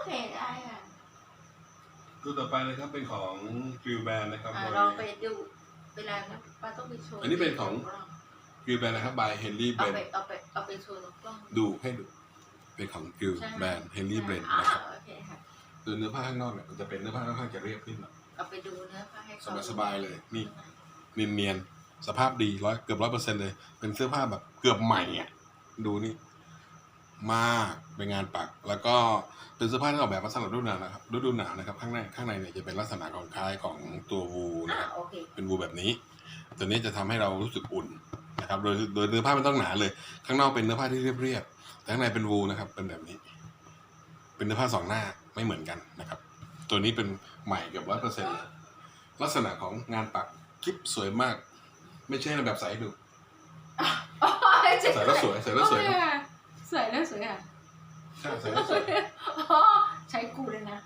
โอเคได้ค่ะตัวต่อไปนะครับเป็นของฟิลแบนนะครับอะโดยลองไปดูเวลานะป้าต้องไปโชว์อันนี้เป็นของฟิลแบนนะครับ by Henry เอา Brent ไปเอาไปเอาไปโชว์ในกล้องดูให้ดู เป็นของฟิลใช่ไหมแบน Henry Brent อ่านะครับโอเคค่ะตัวเนื้อผ้าข้างนอกเนี่ยมันจะเป็นเนื้อผ้าค่อนข้างจะเรียบขึ้นหน่อยเอาไปดูเนื้อผ้าให้สเขาบายสบายๆเลยนี่เนียนๆสภาพดีร้อยเกือบร้อยเปอร์เซ็นต์เลย เป็นเสื้อผ้าแบบเกือบใหม่อะดูนี่ มากเป็นงานปัก แล้วก็เป็นเสื้อผ้าที่ออกแบบมาสำหรับฤดูหนาวนะครับฤดูหนาวนะครับข้างในข้างในเนี่ยจะเป็นลักษณะของคล้ายของตัววูนะอ่าครับโอเคเป็นวูแบบนี้ ตัวนี้จะทำให้เรารู้สึกอุ่นนะครับโดยโดยเนื้อผ้ามันต้องหนาเลย ข้างนอกเป็นเนื้อผ้าที่เรียบๆแต่ข้างในเป็นวูนะครับ เป็นแบบนี้ เป็นเนื้อผ้าสองหน้าไม่เหมือนกันนะครับ ตัวนี้เป็นใหม่เกือบร้อยเปอร์เซ็นต์ลักษณะของงานปักคลิปสวยมาก ไม่ใช่แบบใส่ให้ดูใส่แล้วสวยใส่แล้วสวยครับ สวยแล้วสวยอะใช่ใส่แล้วสวยอ๋อใช้กูเลยนะ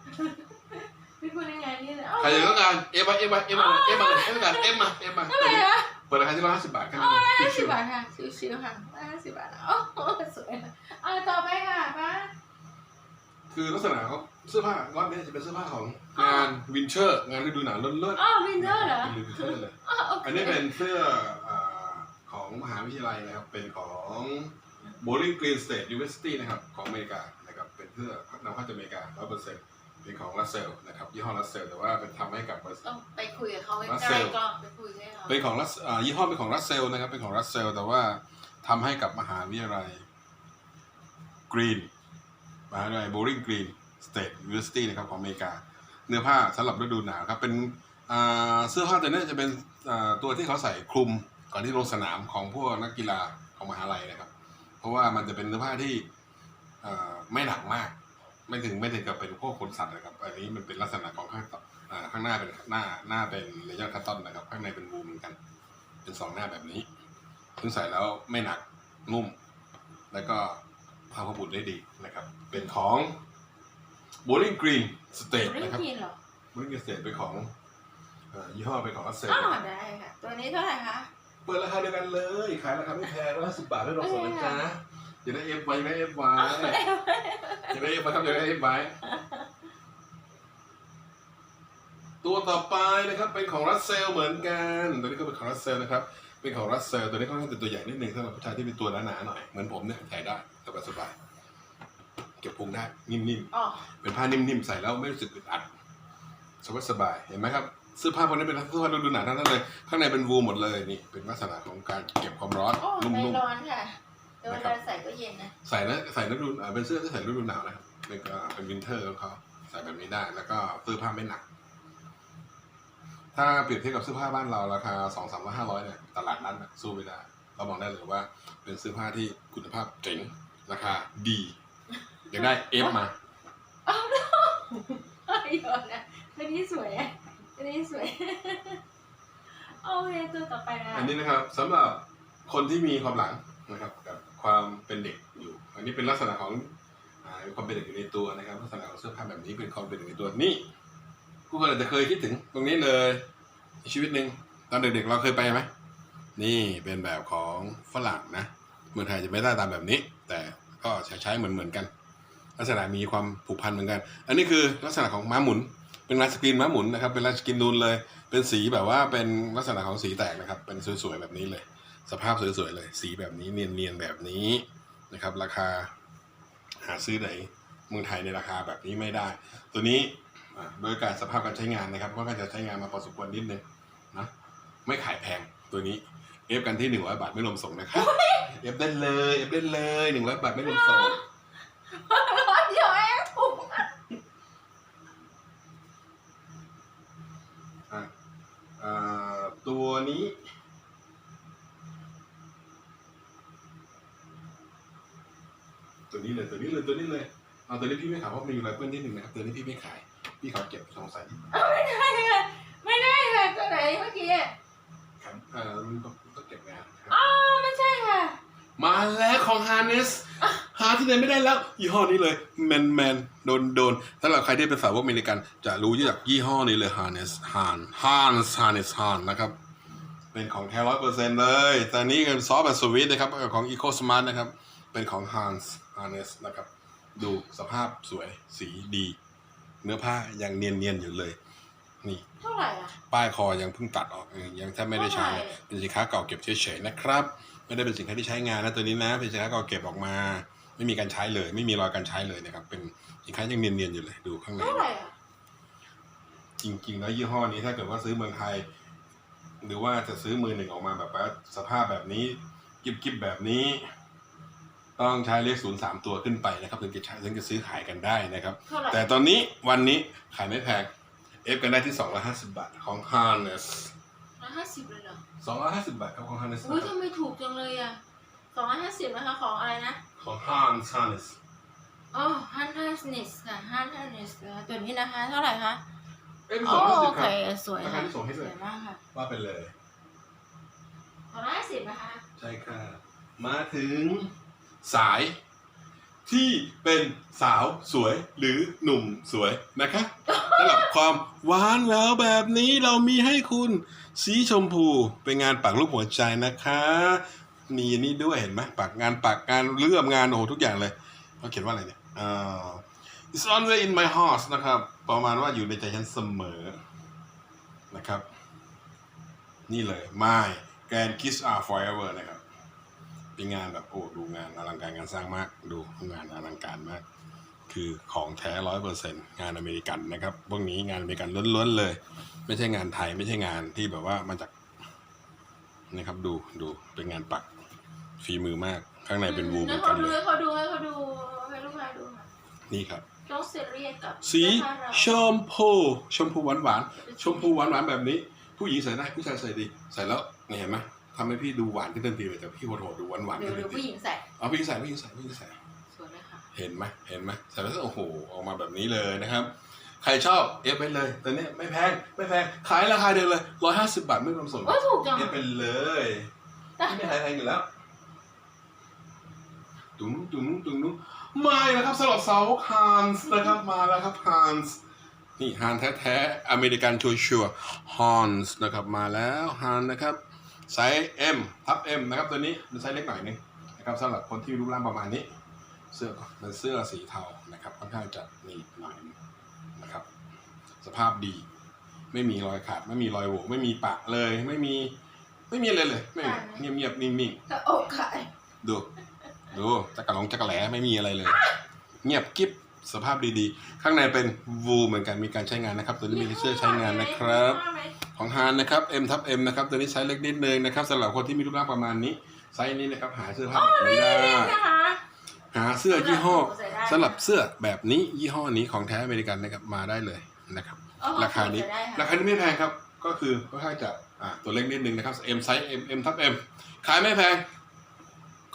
พี่พูดยังไงนี่เลยใครอยากต้องการเอฟมาเอฟมาเอฟมาเอฟมาเอฟมาเอฟมาเอฟมาอะไรอะเปิดราคาที่ร้อยห้าสิบบาทแค่อ๋นั้อนเองห้าสิชิบวบาทค่ะชิวๆค่ะห้าสิบบาทโอ้โหสวยอะต่อไปค่ะป้าๆคือลักษณะของเสื้อผ้าล็อตนี้จะเป็นเสื้อผ้าของงานวินเทอร์ งานฤดูหนาวเลิศๆอ๋อวินเทอร์เหรอเป็นวินเทอร์เลย อ๋อโอเคอันนี้เป็นเสื้ออ่าของมหาวิทยาลัยนะครับ เป็นของ Bowling Green State University นะครับของอเมริกานะครับเป็นเสื้อนำเข้าจากอเมริกา100%เป็นของรัสเซลนะครับยี่ห้อรัสเซลแต่ว่าเป็นทำให้กับบริษัท ต้องไปคุยกับเขาใกรัสเซล้ลๆกล้องไปคุยใกล้ๆเป็นของรัสอ่ายี่ห้อเป็นของรัสเซลนะครับเป็นของรัสเซลแต่ว่าทำให้กับมหาวิทยาลัย Green มหาวิทยาลัย Bowling Green State University นะครับของอเมริกา เนื้อผ้าสำหรับฤดูหนาวครับเป็นอ่าเสื้อผ้าตัวนี้จะเป็นอ่าตัวที่เขาใส่คลุมก่อนที่ลงสนามของพวกนักกีฬาของมหาลัยนะครับ เพราะว่ามันจะเป็นเนื้อผ้าที่อ่าไม่หนักมาก ไม่ถึงไม่ถึงกับเป็นพวกขนสัตว์นะครับ อันนี้มันเป็นลักษณะของข้างต่ออ่าข้างหน้าเป็นหน้าหน้าเป็นเลเยอร์คัตตอนนะครับ ข้างในเป็นวูลเหมือนกัน เป็นสองหน้าแบบนี้ซึ่งใส่แล้วไม่หนักนุ่ม แล้วก็พาพบุตรได้ดีนะครับ เป็นของ Bowling Green State ไม่นะครับกินเหรอบริษัทเศษเป็นของเอ่อยี่ห้อเป็นของรัสเซลอ๋อได้ค่ะ ตัวนี้เท่าไหร่คะ เปิดราคาเดียวกันเลย ขายราคาไม่แพงร้อยสิบบาทไม่รวมส่งนะจ๊ะอย่าได้เอฟไว้อย่าได้เอฟไว้อย่าได้เอฟไว้ครับอย่าได้เอฟไว้ตัวต่อไปนะครับเป็นของรัสเซลเหมือนกัน ตัวนี้ก็เป็นของรัสเซลนะครับ เป็นของรัสเซลตัวนี้ค่อนข้างเป็นตัวใหญ่นิดนึงสำหรับผู้ชายที่เป็นตัวหนาๆหน่อย เหมือนผมเนี่ยใส่ได้สบายๆเก็บพุงได้นิ่มๆอ๋อเป็นผ้านิ่มๆ ใส่แล้วไม่รู้สึกอึดอัดสบายสบายๆเห็นไหมครับ เสื้อผ้าพวกนี้เป็นเสื้อผ้าฤดูหนาวทั้งนั้นเลย ข้างในเป็นวูลหมดเลยนี่เป็นลักษณะของการเก็บความร้อนโอ้นุ่ไม่ม ร้อนค่ะแต่เวลาใส่ก็เย็นนะๆ ใส่นะใส่ฤดูอ่าเป็นเสื้อที่ใส่ฤดูหนาวนะครับเป็นก็เป็นวินเทอร์ของเขาใส่แบบนี้ได้ แล้วก็เสื้อผ้าไม่หนัก ถ้าเปรียบเทียบกับเสื้อผ้าบ้านเราราคาสองสามร้อยห้าร้อยเนี่ยตลาดนั้นน่ะสู้ไม่ได้เราบอกได้เลยว่า เป็นเสื้อผ้าที่คุณภาพเจ๋งราคาดีอยากได้เอฟมาไอ้ยอนนะตัวนี้สวยอะ ตัวนี้สวย โอเคตัวต่อไปนะอันนี้นะครับสำหรับคนที่มีความหลังนะครับกับความเป็นเด็กอยู่ อันนี้เป็นลักษณะของอความเป็นเด็กอยู่ในตัวนะครับลักษณะของเสื้อผ้าแบบนี้เป็นความเป็นเด็กในตัวนี่ผู้คนอาจจะเคยคิดถึงตรงนี้เลยชีวิตหนึ่งตอนเด็กๆเราเคยไปไหมนี่เป็นแบบของฝรั่งนะเมืองไทยจะไม่ได้ตามแบบนี้ แต่ก็ใช้เหมือนเหมือนๆกัน ลักษณะมีความผูกพันเหมือนกัน อันนี้คือลักษณะของม้าหมุน เป็นลายสกรีนม้าหมุนนะครับ เป็นลายสกรีนนูนเลย เป็นสีแบบว่าเป็นลักษณะของสีแตกนะครับ เป็นสวยๆแบบนี้เลย สภาพสวยๆเลย สีแบบนี้เนียนๆแบบนี้นะครับ ราคาหาซื้อไหนเมืองไทยในราคาแบบนี้ไม่ได้ ตัวนี้อ่าโดยการสภาพการใช้งานนะครับก็จะใช้งานมาพอสมควรนิดนึงนะไม่ขายแพงตัวนี้เอฟกันที่หนึ่งร้อยบาทไม่รวมส่งนะครับเอฟได้เลยเอฟได้เลยหนึ่งร้อยบาทไม่รวมส่ง ร้อนเดียวเองถูก อะอ่า ตัวนี้ ตัวนี้เลยตัวนี้เลยตัวนี้เลยเอาตัวนี้พี่ไม่ขายเพราะมันมีไรเปิ้ลนิดหนึ่งนะครับตัวนี้พี่ไม่ขาย พี่ขอเก็บสงสัยนิดหน่อยไม่ได้ค่ะไม่ได้ค่ะตัวไหนเมื่อกี้อะครับเอ่อมันต้องต้องเก็บงานนะครับอ๋อไม่ใช่ค่ะ มาแล้วของฮาร์เนสหา ที่ไหนไม่ได้แล้วยี่ห้อนี้เลยแมนแมนโดนโดนถ้าเราใครที่เป็นสาวกอเมริกัน จะรู้จากยี่ห้อนี้เลยฮาร์เนสฮานฮานฮาร์เนสฮานนะครับ เป็นของแท้ร้อยเปอร์เซ็นต์เลย แต่นี้เป็นซอฟต์แบบสวิตนะครับ ของ Eco Smart นะครับ เป็นของ Hans Harness นะครับ ดูสภาพสวยสีดี เนื้อผ้ายังเนียนๆอยู่เลย นี่เท่าไหร่อะป้ายคอยังเพิ่งตัดออกเองยังแทบไม่ได้ใช้เท่าไหร่เป็นสินค้าเก่าเก็บเฉยๆนะครับ ไม่ได้เป็นสินค้าที่ใช้งานนะตัวนี้นะ เป็นสินค้าเก่าเก็บออกมา ไม่มีการใช้เลย ไม่มีรอยการใช้เลยนะครับ เป็นสินค้ายังเนียนๆอยู่เลยดูข้างในเท่าไหร่อะจริงๆแล้วยี่ห้อนี้ถ้าเกิดว่าซื้อเมืองไทย หรือว่าจะซื้อมือหนึ่งออกมาแบบว่าสภาพแบบนี้กิบๆแบบนี้ ต้องใช้เลขศูนย์สามตัวขึ้นไปนะครับถึงจะใช้ถึงจะซื้อขายกันได้นะครับเท่าไหร่แต่ตอนนี้วันนี้ขายไม่แพงเอฟกันได้ที่250บาทของ Harness ร้อยห้าสิบเลยเหรอ250บาทครับของ Harness อุ้ยนะครับทำไมถูกจังเลยอะ สองร้อยห้าสิบนะคะของอะไรนะ ของ Hans Harness อ๋อฮันฮันเนสค่ะฮันฮันเนสตัวนี้นะคะ เท่าไหร่คะเอ้ยอ๋อ250โอคเครับ สวยราค่ะคาที่ส่งให้สเลวยยมากค่ะว่าไปเลย สองร้อยห้าสิบนะคะ ใช่ค่ะ มาถึงสาย ที่เป็นสาวสวยหรือหนุ่มสวยนะคะสำหรับความหวานแหววแบบนี้เรามีให้คุณ สีชมพูเป็นงานปักรูปหัวใจนะคะ มีนนี้ด้วยเห็นไหมปักงานปักงานเลื่อมงานโอ้โหทุกอย่างเลยเขาเขียนว่าอะไรเนี่ยอ่า it's always in my heart นะครับ ประมาณว่าอยู่ในใจฉันเสมอนะครับ นี่เลย my grand kiss are forever นะครับเป็นงานแบบโอ้ดูงานอลังการงานสร้างมาก ดูงานอลังการมาก คือของแท้ร้อยเปอร์เซ็นงานอเมริกันนะครับพวกนี้งานอเมริกันล้วนๆเลย ไม่ใช่งานไทยไม่ใช่งานที่แบบว่ามาจากนะครับดูดูเป็นงานปัก ฝีมือมาก ข้างในเป็นวูเหมืให้อนเขากันดูเลยให้เขาดูให้เขาดูให้ลูกค้าดูค่ะนี่ครับต้องเซเรียสกับสีเสื้อผ้าเราชมพูชมพูหวานหวานๆชมพูหวานหวานๆแบบนี้ ผู้หญิงใส่ได้ผู้ชายใส่ดี ใส่แล้วนี่เห็นไหมทำให้พี่ดูหวานขึ้นทันทีเลยแต่พี่โหดๆดูหวานหวานเดี๋ขึ้ยวนเดี๋ทัยวนผู้ทีหญิงใส่เอาผู้หญิงใส่ผู้หญิงใส่ผู้หญิงใส่สวยเลยค่ะเห็นไหมเห็นไหมใส่แล้วโอ้โหออกมาแบบนี้เลยนะครับ ใครชอบเอฟไปเลยแต่เนี้ยไม่แพงไม่แพงขายราคาเดียวเลยร้อยห้าสิบบาทไม่รวมส่งโอ้ถูกจังเอฟไปเลยไม่ขายแพงอยู่แล้ว ตุ้งตุ้งตุ้งตุ้งมาแล้วครับสำหรับสาวฮันส์นะครับมาแล้วครับฮันส์นี่ฮันแท้ๆอเมริกันชัวชัวฮันส์นะครับมาแล้วฮันนะครับไซส์ M ทับ M นะครับตัวนี้เป็นไซส์เล็กหน่อยนึงนะครับสำหรับคนที่รูปร่างประมาณนี้ เสื้อเป็นเสื้อสีเทานะครับค่อนข้างจะนี่หน่อยนะครับ สภาพดีไม่มีรอยขาดไม่มีรอยโหว่ไม่มีปะเลยไม่มีไม่มีอะไรเลยไม่มีเงียบเงียบนิ่งแต่อกค่ะๆดู ดูจักระหลงจักระแหลไม่มีอะไรเลย เงียบกิ๊บสภาพดีๆ ข้างในเป็นวูเหมือนกันมีการใช้งานนะครับ ตัวนี้มีเสื้อใช้งานนะครับ ของฮานนะครับ M ทับ M นะครับ ตัวนี้ไซส์เล็กนิดนึงนะครับสำหรับคนที่มีรูปร่างประมาณนี้ไซส์นี้นะครับหาเสื้อผ้าแบบนี้ได้นะคะหาเสื้อยี่ห้อใส่ได้สำหรับเสื้อแบบนี้ยี่ห้อนี้ของแท้อเมริกันนะครับมาได้เลยนะครับอ๋อราคานี้ใส่ได้ค่ะราคานี้ไม่แพงครับก็คือค่อนข้างจะอ่าตัวเล็กนิดนึงนะครับ M ไซส์ M M ทับ M ขายไม่แพง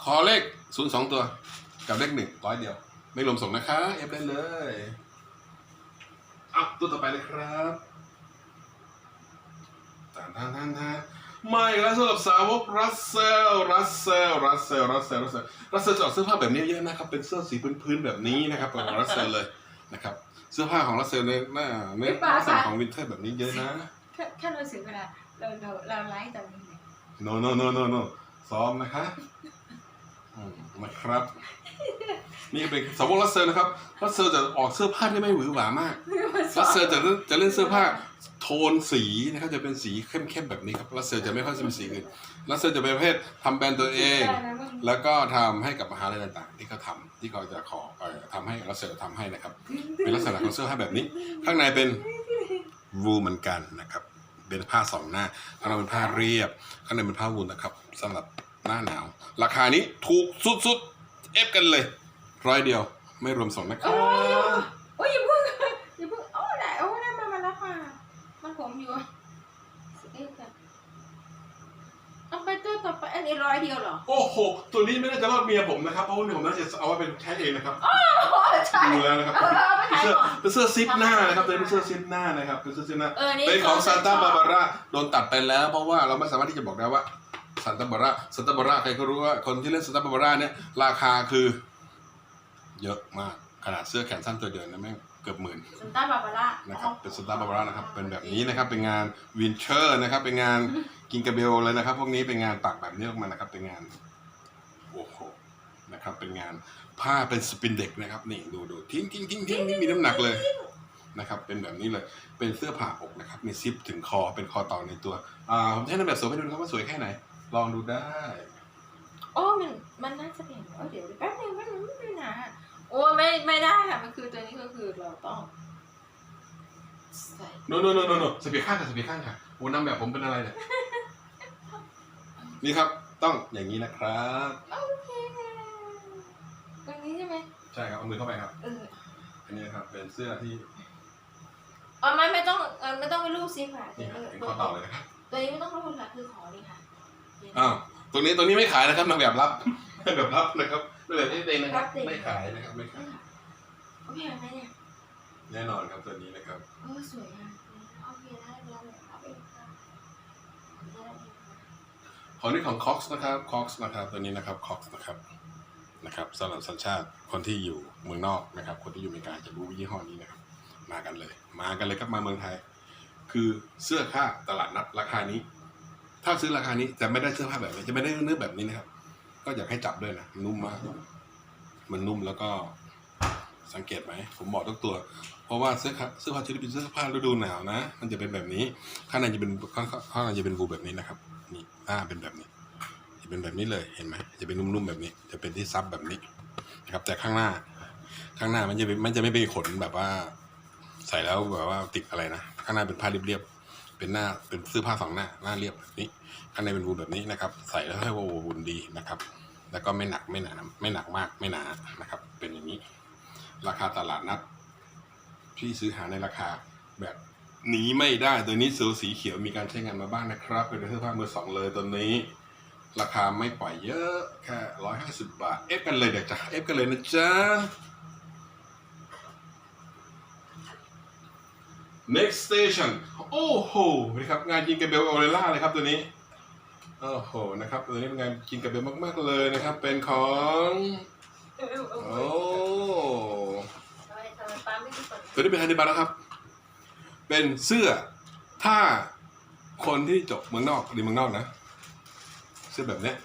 ขอเลข ศูนย์สองตัว กับเลขหนึ่งร้อยเดียว ไม่รวมส่งนะคะ F ได้เลยอะตัวต่อไปเลยครับทานทานทานทานมาอีกแล้วสำหรับสาวกรัสเซล รัสเซล รัสเซล รัสเซล รัสเซล รัสเซลจะออกเสื้อผ้าแบบนี้เยอะนะครับ เป็นเสื้อสีพื้นๆแบบนี้นะครับของรัสเซลเลยนะครับ เสื้อผ้าของรัสเซลเนี่ยหน้าเนื้อลักษณะของวินเทอร์แบบนี้เยอะนะแค่แค่เราสึกเวลาเราเราเราไลฟ์ตอนนี้เนี่ย no no no no no ซ้อมนะคะอืม นะครับ นี่เป็นสาวกรัสเซลนะครับรัสเซลจะออกเสื้อผ้าที่ไม่หวือหวามากรัสเซลจะเล่นจะเล่นเสื้อผ้าโทนสีนะครับจะเป็นสีเข้มๆแบบนี้ครับรัสเซลจะไม่ค่อยจะเป็นสีอื่นรัสเซลจะเป็นประเภททำแบรนด์ตัวเอง แล้วก็ทำให้กับมหาลัยต่างๆ ที่เขาทำที่เขาจะขอเอ่อทำให้รัสเซลทำให้นะครับ เป็นลักษณะของเสื้อผ้าแบบนี้ ข้างในเป็นวูเหมือนกันนะครับเป็นผ้าสองหน้าข้างในเป็นผ้าเรียบ ข้างในเป็นผ้าวูลนะครับสำหรับ หน้าหนาว ราคานี้ถูกสุดๆ เอฟกันเลย ร้อยเดียวไม่รวมส่งนะครัโอ้บ ยโอ้ยอย่าเพิ่งอย่าเพิ่งโอ้ยได้โอ้ยได้มามาแล้วค่ะมันผมอยู่เอ๊ะค่ะเอาไปตัวต่อไปอันนี้ร้อยเดียวเหรอโอ้โห ตัวนี้ไม่น่าจะรอดเมียผมนะครับ เพราะว่าเมียผมน่าจะเอาไว้เป็นใช้เองนะครับ โอ้ใช่ดูแล้วนะครับ เออเอาไปเป็นขายเสื้อก่อน เป็นเสื้อซิปหน้านะครับตัวนี้เป็นเสื้อซิปหน้านะครับเป็นเสื้อซิปหน้า เออนี่เป็นของซานตาบาบาร่าโดนตัดไปแล้ว เพราะว่าเราไม่สามารถที่จะบอกได้ว่า ซานตาบาร่าซานตาบาร่าใครก็รู้ว่าคนที่เล่นซานตาบาร่าเนี่ยราคาคือ เยอะมากขนาดเสื้อแขนสั้นตัวเดียวนะแม่งเกือบหมื่นซันต้าบาบาร่านะครับเป็นซานตาบาร่านะครับเป็นแบบนี้นะครับเป็นงานวินเชอร์นะครับเป็นงานกิงกาเบลเลยนะครับ พวกนี้เป็นงานปักแบบนี้ออกมานะครับ เป็นงานโอ้โหนะครับ เป็นงานผ้าเป็นสปินเด็กนะครับนี่ดูดูทิ้งทิ้งทิ้งทิ้งนี่มีน้ำหนักเลยนะครับ เป็นแบบนี้เลยเป็นเสื้อผ้าอกนะครับมีซิปถึงคอเป็นคอต่อในตัวอ่าผมจะให้นางแบบสวยให้ดูนะครับว่าสวยแค่ไหน ลองดูได้ โอ้มันมันน่าจะเป็นเออเดี๋ยวแป๊บนึงแป๊บนึงไม่เป็นหนาโอ้ไม่ไม่ได้ค่ะมันคือตัวนี้ก็คือเราต้องใส่ โนโนโนโนโนสเปียร์ข้างค่ะสเปียร์ข้างค่ะโอ้นางแบบผมเป็นอะไรเนี่ย นี่ครับ ต้องอย่างนี้นะครับ โอเคตรงนี้ใช่ไหมใช่ครับ เอามือเข้าไปครับ เอออันนี้นะครับ เป็นเสื้อที่อ๋อไม่ไม่ต้องเออไม่ต้องไปรูปซิค่ะนี่ครับเออเป็นข้อต่อเลยนะครับตัวนี้ไม่ต้องรูปค่ะคือขอเลยค่ะ อ้าวตรงนี้ตรงนี้ไม่ขายนะครับนางแบบรับนางแบบรับนะครับนางแบบที่เองนะครับ ไม่ขายนะครับไม่ขายโอเคไหมเนี่ยแน่นอนครับตัวนี้นะครับเออสวยอะโอเคได้แล้วเอาไปค่ะได้แล้วของนี้ของ Cox นะครับ Cox นะครับตัวนี้นะครับ Cox นะครับนะครับสำหรับสัญชาติคนที่อยู่เมืองนอกนะครับ คนที่อยู่อเมริกาจะรู้ยี่ห้อนี้นะครับ มากันเลย มากันเลยครับมาเมืองไทย คือเสื้อผ้าตลาดนัดราคานี้ ถ้าซื้อราคานี้จะไม่ได้เสื้อผ้าแบบนี้จะไม่ได้เนื้อแบบนี้นะครับ ก็อยากให้จับด้วยนะนุ่มมาก มันนุ่มแล้วก็สังเกตไหมผมบอกทุกตัว เพราะว่าเสื้อผ้าเสื้อผ้าชนิดเป็นเสื้อผ้าฤดูหนาวนะ มันจะเป็นแบบนี้ ข้างในจะเป็นข้างข้างในจะเป็นวูแบบนี้นะครับ นี่หน้าเป็นแบบนี้ จะเป็นแบบนี้เลยเห็นไหมจะเป็นนุ่มๆแบบนี้ จะเป็นที่ซับแบบนี้นะครับ แต่ข้างหน้า ข้างหน้ามันจะเป็นมันจะไม่เป็นขนแบบว่า ใส่แล้วแบบว่าติดอะไรนะข้างหน้าเป็นผ้าเรียบๆ เป็นหน้าเป็นเสื้อผ้าสองหน้าหน้าเรียบแบบนี้ข้างในเป็นวูลแบบนี้นะครับ ใส่แล้วให้ว่าวูลดีนะครับ แล้วก็ไม่หนักไม่หนาไม่หนักมากไม่หนานะครับ เป็นอย่างนี้ ราคาตลาดนัดพี่ซื้อหาในราคาแบบหนีไม่ได้ตัวนี้สูสีเขียวมีการใช้งานมาบ้างนะครับ เป็นเสื้อผ้ามือสองเลยตัวนี้ราคาไม่ปล่อยเยอะ แค่ร้อยห้าสิบบาท เอฟกันเลยเดี๋ยวจะเอฟกันเลยนะจ๊ะ next station โอ้โหนะครับงานยิงกระเบลออเรล่าเลยครับตัวนี้โอ้โหนะครับตัวนี้เป็นงานยิงกระเบลมาก ๆ เลยนะครับ เป็นของโอ้ตัวนี้เป็นฮันดิบัตแล้วครับ เป็นเสื้อถ้าคนที่จบเมืองนอกหรือเมืองนอกนะ เสื้อแบบเนี้ย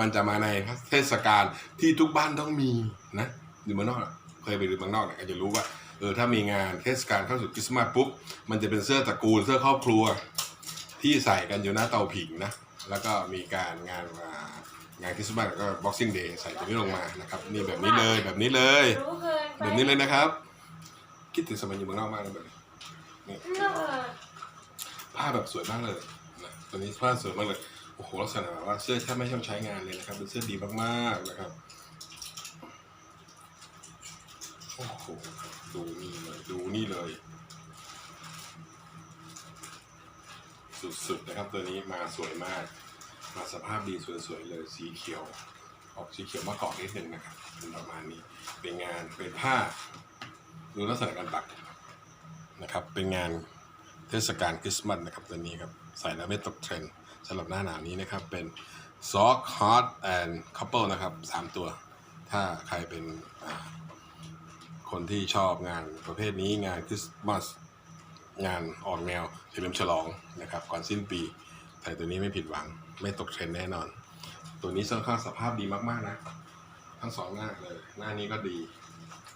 มันจะมาในเทศกาลที่ทุกบ้านต้องมีนะอยู่เมืองนอกอะเคยไปดูเมืองนอกเนี่ยก็จะรู้ว่า เออถ้ามีงานเทศกาลเข้าสู่คริสต์มาสปุ๊บมันจะเป็นเสื้อตระกูลเสื้อครอบครัว ที่ใส่กันอยู่หน้าเตาผิงนะแล้วก็มีการงานอ่างานคริสต์มาสแล้วก็ boxing day ใส่ตัวนี้ลงมานะครับนี่แบบนี้เลยแบบนี้เลย รู้เกินไปแบบนี้เลยนะครับ คิดถึงสมัยอยู่เมืองนอกมากเลยแบบนี้นี่เนอะผ้าแบบสวยมากเลยนะตัวนี้ผ้าสวยมากเลยโอ้โหลักษณะว่าเสื้อแทบไม่ต้องใช้งานเลยนะครับเป็นเสื้อดีมากๆนะครับ โอ้โหดูนี่เลยดูนี่เลย สุดๆนะครับตัวนี้มาสวยมาก มาสภาพดีสวยๆเลยสีเขียว ออกสีเขียวมะกอกนิดนึงนะครับเป็นประมาณนี้เป็นงานเป็นผ้าดูลักษณะการปักนะครับ เป็นงานเทศกาลคริสต์มาสนะครับตัวนี้ครับใส่แล้วไม่ตกเทรนด์สำหรับหน้าหนาวนี้นะครับเป็น Sock Hot and Couple นะครับสามตัว ถ้าใครเป็น คนที่ชอบงานประเภทนี้งานคริสต์มาสงานออกแนวเฉลิมฉลองนะครับก่อนสิ้นปี แต่ตัวนี้ไม่ผิดหวังไม่ตกเทรนแน่นอน ตัวนี้ค่อนข้างสภาพดีมากๆนะ ทั้งสองหน้าเลย หน้านี้ก็ดี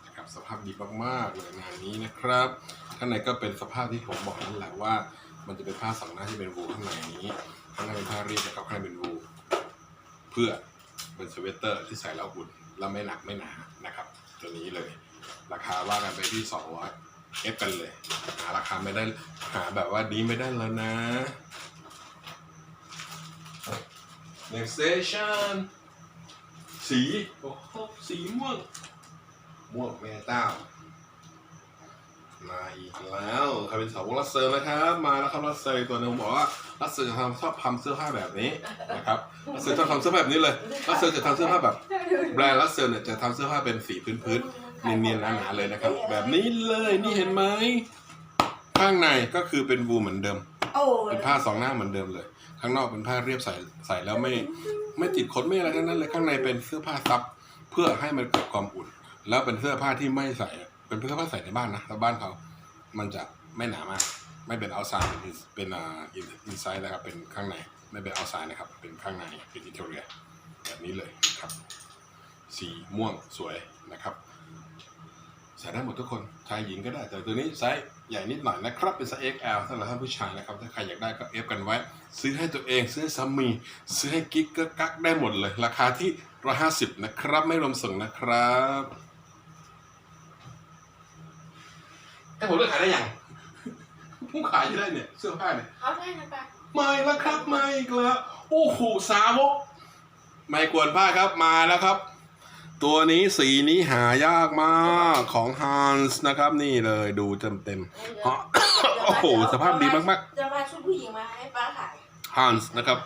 นะครับสภาพดีมากๆเลยงานนี้นะครับข้างในก็เป็นสภาพที่ผมบอกนั่นแหละว่า มันจะเป็นผ้าสองหน้าที่เป็นวูลข้างในนี้ข้างในเป็นผ้ารีดนะครับข้างในเป็นวูลเพื่อเป็นสเวตเตอร์ที่ใส่แล้วอุ่นแล้วไม่หนักไม่หนานะครับ ตัวนี้เลย ราคาว่ากันไปที่200เอฟกันเลย หาราคาไม่ได้หาแบบว่าดีไม่ได้แล้วนะ next station สีโอ้โหสีม่วง ม่วงแม่เต้ามาอีกแล้วใครเป็นสาวกรัสเซอร์นะครับ มาแล้วครับรัสเซอร์ตัวหนึงผมบอกว่ารัสเซอร์จะทำชอบทำเสื้อผ้าแบบนี้นะครับรัสเซอร์ชอบทำเสื้อผ้าแบบนี้เลยรัสเซอร์จะทำเสื้อผ้าแบบ แบรนด์รัสเซอร์เนี่ยจะทำเสื้อผ้าเป็นสีพื้นๆ เนียนๆหนาๆเลยนะครับ แบบนี้เลยนี่เห็นไหมข้างในก็คือเป็นวูลเหมือนเดิม โอ้เป็นผ้าสองหน้าเหมือนเดิมเลย ข้างนอกเป็นผ้าเรียบใส่ใส่แล้วไม่ไม่ติดขนไม่อะไรทั้งนั้นเลยข้างในเป็นเสื้อผ้าซับเพื่อให้มันเกิดความอุ่น แล้วเป็นเสื้อผ้าที่ไม่ใส่ เป็นเสื้อผ้าใส่ในบ้านนะแต่บ้านเขา มันจะไม่หนามาก ไม่เป็นเอาซายเป็นเป็นอ่าอินไซด์นะครับเป็นข้างในไม่เป็นเอาซายนะครับ เป็นข้างในเป็นอินเทอร์เนียแบบนี้เลยครับ สีม่วงสวยนะครับ ใส่ได้หมดทุกคนชายหญิงก็ได้ แต่ตัวนี้ไซส์ใหญ่นิดหน่อยนะครับ เป็นไซส์ XL สำหรับท่านผู้ชายนะครับ ถ้าใครอยากได้ก็เอฟกันไว้ ซื้อให้ตัวเอง ซื้อให้สามี ซื้อให้กิ๊กก็กักได้หมดเลย ราคาที่150นะครับ ไม่รวมส่งนะครับแต่ผมเลือกขายได้ยังผมขายอยู่ได้เนี่ยเสื้อผ้าเนี่ยเอาได้นะปะไม่แล้วครับไม่อีกแล้วโอ้โหสาวกไม่กวนผ้าครับมาแล้วครับ ตัวนี้สีนี้หายากมากของฮันส์นะครับนี่เลยดูเต็มเต็มๆอ๋อโอ้โหสภาพดีมากจะมาชุดผู้หญิงมาให้ป้าขายๆฮันส์นะครับ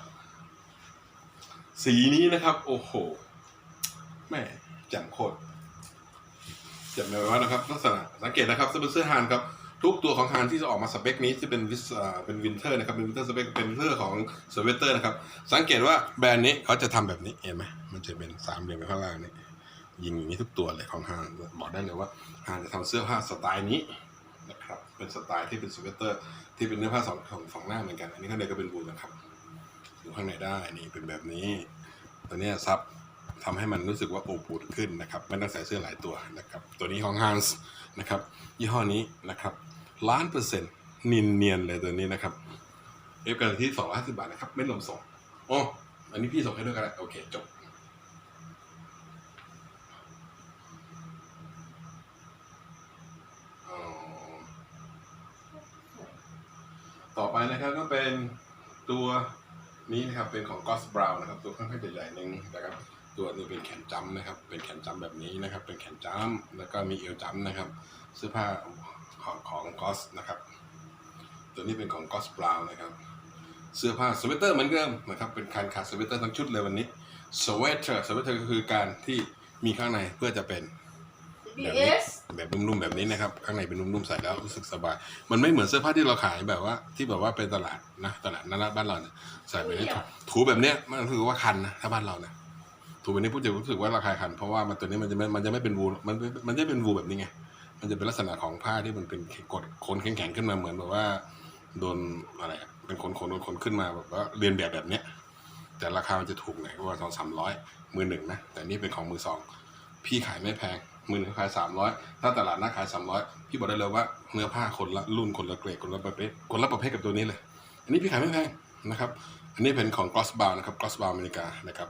สีนี้นะครับ โอ้โหแม่แจ่มโคตรแจ่มเลยว่านะครับลักษณะสังเกตนะครับเสื้อเสื้อฮันครับ ทุกตัวของฮันที่จะออกมาสเปคนี้ที่เป็นวิสอ่าเป็นวินเทอร์นะครับเป็นวินเทอร์สเปคเป็นวินเทอร์ของสเวตเตอร์นะครับ สังเกตว่าแบรนด์นี้เขาจะทำแบบนี้เห็นไหมมันจะเป็นสามเหลี่ยมไปข้างล่างนี่ ยิงอย่างนี้ทุกตัวเลยของฮานบอกได้เลยว่าฮานจะทำเสื้อผ้าสไตล์นี้นะครับเป็นสไตล์ที่เป็นสเวตเตอร์ ที่เป็นเนื้อผ้าสองของฝั่งหน้าเหมือนกัน อันนี้ข้างในก็เป็นบูนนะครับดูข้างในได้นี่เป็นแบบนี้ ตัวนี้ซับทำให้มันรู้สึกว่าโอบอุ่นขึ้นนะครับไม่ต้องใส่เสื้อหลายตัวนะครับตัวนี้ของฮันส์นะครับยี่ห้อนี้นะครับล้านเปอร์เซ็นต์นินเนียนเลยตัวนี้นะครับเอฟกันที่สองร้อยห้าสิบบาทนะครับไม่รวมส่งโอ้อันนี้พี่ส่งให้ด้วยกันโอเคจบอ๋อ ต่อไปนะครับก็เป็นตัวนี้นะครับเป็นของ Goss Brown นะครับ ตัวค่อนข้างจะใหญ่หนึ่งนะครับ ตัวนี้เป็นแขนจ้ำนะครับ เป็นแขนจ้ำแบบนี้นะครับ เป็นแขนจ้ำแล้วก็มีเอวจ้ำนะครับเสื้อผ้าของของกอสนะครับ ตัวนี้เป็นของกอสบราวนะครับ เสื้อผ้าสเวตเตอร์เหมือนเดิมนะครับ เป็นการขาดสเวตเตอร์ทั้งชุดเลยวันนี้สเวตเตอร์สเวตเตอร์ก็คือการที่มีข้างในเพื่อจะเป็น แบบเอนี้สแบบนุ่มๆแบบนี้นะครับ ข้างในเป็นนุ่มๆใส่แล้วรู้สึกสบาย มันไม่เหมือนเสื้อผ้าที่เราขายแบบว่า ที่แบบว่าเป็นตลาดนะตลาดนัดบ้านเราเนี่ยใส่ไปให้ถูถูแบบเนี้ยมันรู้สึกว่าคันนะถ้าบ้านเราเนี่ยถูแบบนี้พูดจะรู้สึกว่าราคาคัน เพราะว่ามันตัวนี้มันจะไม่มันจะไม่เป็นวูลมันมันจะเป็นวูลแบบนี้ไงมันจะเป็นลักษณะของผ้าที่มันเป็นกดขนแข็งๆขึ้นมาเหมือนแบบว่าโดนอะไรอะเป็นขนขนโดนขนขึ้นมาแบบว่าเรียนแบบแบบเนี้ย แต่ราคามันจะถูกหน่อยเพราะว่าสองสามร้อยมือหนึ่งนะแต่นี่เป็นของมือสอง พี่ขายไม่แพง มือหนึ่งขายสามร้อยถ้าตลาดหน้าขายสามร้อยพี่บอกได้เลยว่าเนื้อผ้าคนละรุ่นคนละเกรดคนละประเภทคนละประเภทกับตัวนี้เลย อันนี้พี่ขายไม่แพงนะครับ อันนี้เป็นของ Gloss Bar นะครับ Gloss Bar อเมริกานะครับ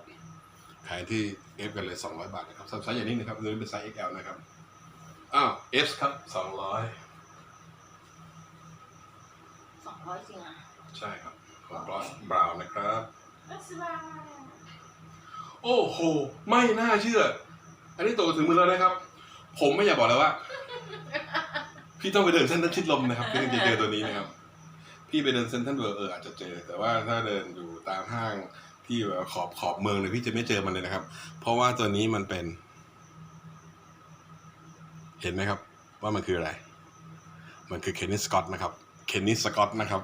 ขายที่เอฟกันเลย200บาทนะครับไซส์อย่างนี้นะครับตัวนี้เป็นไซส์ XL นะครับอ้าว F ครับ200สองร้อยจริงอะใช่ครับของ Gloss Brown นะครับรัสบายโอ้โห ไม่น่าเชื่อ อันนี้ตกถึงมือแล้วนะครับ ผมไม่อยากบอกเลยว่า พี่ต้องไปเดินเส้นทันชิดลมนะครับเพื่อจะเจอตัวนี้นะครับ พี่ไปเดินเส้นทันเวอร์เอออาจจะเจอ แต่ว่าถ้าเดินอยู่ตามห้างที่แบบขอบขอบเมืองเลยพี่จะไม่เจอมันเลยนะครับ เพราะว่าตัวนี้มันเป็น เห็นไหมครับ ว่ามันคืออะไร มันคือเคนนิสกอตนะครับเคนนิสกอตนะครับ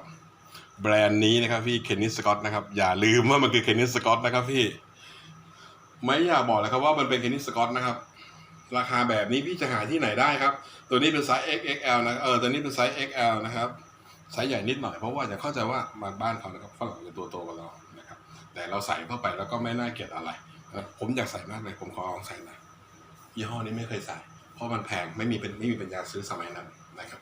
แบรนด์นี้นะครับ พี่เคนนิสกอตนะครับ อย่าลืมว่ามันคือเคนนิสกอตนะครับพี่ ไม่อยากบอกเลยครับว่ามันเป็นเคนนิสสกอตนะครับ ราคาแบบนี้พี่จะหาที่ไหนได้ครับ ตัวนี้เป็นไซส์ XXL นะเออตัวนี้เป็นไซส์ XL นะครับไซส์ใหญ่นิดหน่อยเพราะว่าจะเข้าใจว่ามาบ้านเขานะครับฝรั่งจะตัวโตกว่าเรานะครับ แต่เราใส่เข้าไปแล้วก็ไม่น่าเกลียดอะไรผมอยากใส่มากเลยผมขอลองใส่หน่อยยี่ห้อนี้ไม่เคยใส่ เพราะมันแพงไม่มีเป็นไม่มีปัญญาซื้อสมัยนั้นนะครับ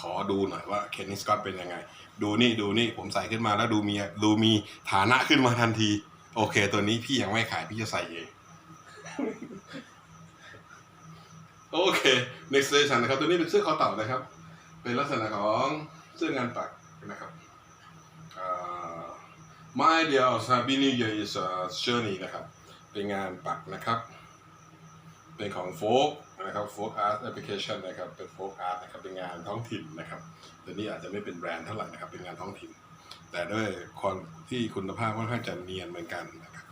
ขอดูหน่อยว่าเคนนิสกอตเป็นยังไง ดูนี่ดูนี่ผมใส่ขึ้นมาแล้วดูมีดูมีฐานะขึ้นมาทันที โอเค ตัวนี้พี่ยังไม่ขายพี่จะใส่เองโอเค next station นะครับ ตัวนี้เป็นเสื้อคอเต่านะครับ เป็นลักษณะของเสื้องานปักนะครับอ่า My dear Happy New Year is a journey นะครับ เป็นงานปักนะครับ เป็นของโฟกนะครับโฟกอาร์ตแอปพลิเคชันนะครับ เป็นโฟกอาร์ตนะครับ เป็นงานท้องถิ่นนะครับ ตัวนี้อาจจะไม่เป็นแบรนด์เท่าไหร่นะครับ เป็นงานท้องถิ่น แต่ด้วยความที่คุณภาพค่อนข้างจะเนียนเหมือนกันนะครับ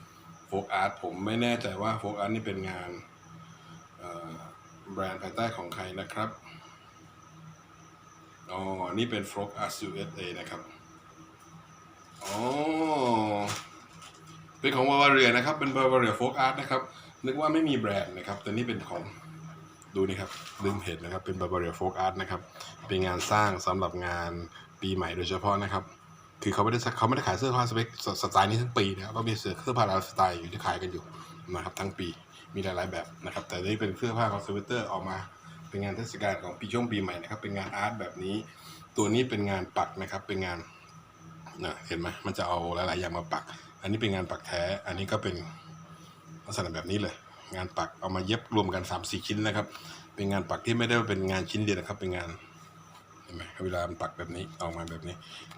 โฟกอาร์ตผมไม่แน่ใจว่าโฟกอาร์ตนี่เป็นงานแบรนด์ภายใต้ของใครนะครับอ๋อ นี่เป็น Frog Art USA นะครับ อ๋อ เป็นของ Bavaria นะครับ เป็น Bavaria Folk Art นะครับ นึกว่าไม่มีแบรนด์นะครับ แต่นี่เป็นของ ดูนี่ครับ ลืมเห็นนะครับ เป็น Bavaria Folk Art นะครับ เป็นงานสร้างสำหรับงานปีใหม่โดยเฉพาะนะครับ คือเขาไม่ได้เขาไม่ได้ขายเสื้อผ้าสเปคสไตล์นี้ทั้งปีนะครับก็มีเสื้อเสื้อผ้าหลายสไตล์อยู่ที่ขายกันอยู่นะครับทั้งปีมีหลายๆแบบนะครับ แต่นี่เป็นเสื้อผ้าคอนเซอร์เตอร์ออกมา เป็นงานเทศกาลของปีช่วงปีใหม่นะครับ เป็นงานอาร์ตแบบนี้ ตัวนี้เป็นงานปักนะครับ เป็นงานนะเห็นไหมมันจะเอาหลายๆอย่างมาปัก อันนี้เป็นงานปักแท้ อันนี้ก็เป็นลักษณะแบบนี้เลย งานปักเอามาเย็บรวมกัน3ามสี่ชิ้นนะครับ เป็นงานปักที่ไม่ได้เป็นงานชิ้นเดียวนะครับ เป็นงาน ไหมเวลามันปักแบบนี้ออกมาแบบนี้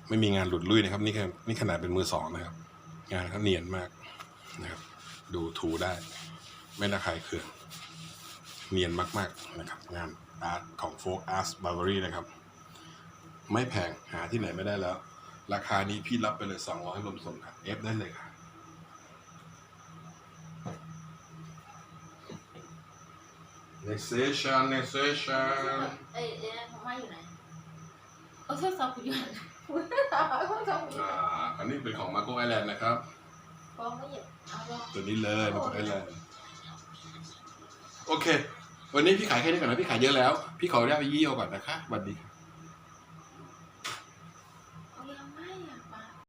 ไม่มีงานหลุดลุ่ยนะครับ นี่แค่นี่ขนาดเป็นมือสองนะครับ งานเขาเนียนมากนะครับ ดูถูได้ ไม่ระคายเคืองเนียนมากๆนะครับ งานอาร์ตของโฟกอาร์ตบาร์บารีนะครับ ไม่แพงหาที่ไหนไม่ได้แล้ว ราคานี้พี่รับไปเลย 200รวมส่งครับเอฟได้เลยค่ะ next session next session เอ้ยเอ้ยของมาอยู่ไหน โอ้โทรศัพท์กูอยู่ไหนโทรศัพท์กูอยู่อ่าไหนอันนี้เป็นของมาโกไอแลนด์นะครับฟ้องไม่หยิบเอาลองตัวนี้เลยมาโกไอแลนด์โอเค วันนี้พี่ขายแค่นี้ก่อนนะพี่ขายเยอะแล้ว พี่ขออนุญาตไปยี่โอก่อนนะคะสวัสดีครับ